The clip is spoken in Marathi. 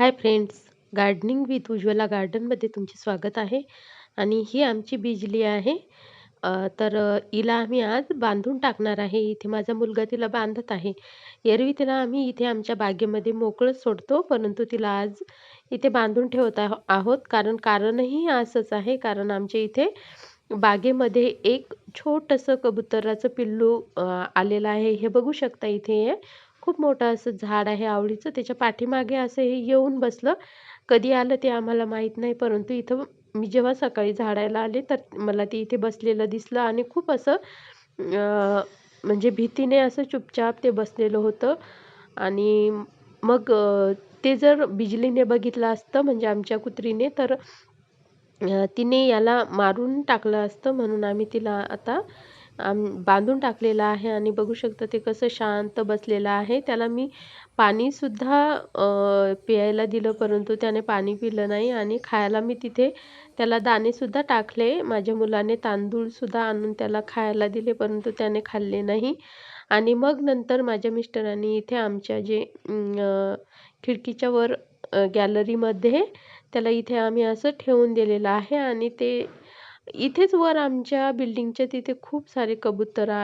Hi friends gardening with Ujjwala गार्डनमध्ये तुमचे स्वागत आहे. आणि ही आमची बिजली आहे. तर हिला आम्ही आज बांधून टाकणार आहे. इथे माझा मुलगा तिला बांधत आहे. एरवी तिला आम्ही इथे आमच्या बागेमध्ये मोकळंच सोडतो परंतु तिला आज इथे बांधून ठेवत आहो आहोत. कारण कारणही असंच आहे. कारण आमच्या इथे बागेमध्ये एक छोटंसं कबुतराचं पिल्लू आलेलं आहे. हे बघू शकता इथे खूप मोठं असं झाड आहे आवळीचं त्याच्या पाठीमागे असं हे येऊन बसलं. कधी आलं ते आम्हाला माहीत नाही परंतु इथं मी जेव्हा सकाळी झाडायला आले तर मला ते इथे बसलेलं दिसलं आणि खूप असं म्हणजे भीतीने असं चुपचाप ते बसलेलं होतं. आणि मग ते जर बिजलीने बघितलं असतं म्हणजे आमच्या कुत्रीने तर तिने याला मारून टाकलं असतं म्हणून आम्ही तिला आता आम बांधून टाकलेलं आहे आणि बघू शकता ते कसं शांत बसलेलं आहे. त्याला मी पाणीसुद्धा प्यायला दिलं परंतु त्याने पाणी पिलं नाही आणि खायला मी तिथे त्याला दाणेसुद्धा टाकले. माझ्या मुलाने तांदूळसुद्धा आणून त्याला खायला दिले परंतु त्याने खाल्ले नाही. आणि मग नंतर माझ्या मिस्टरांनी इथे आमच्या जे खिडकीच्या वर गॅलरीमध्ये त्याला इथे आम्ही असं ठेवून दिलेलं आहे आणि ते इथेच वर आमच्या बिल्डिंगच्या तिथे खूप सारे कबुतर आ--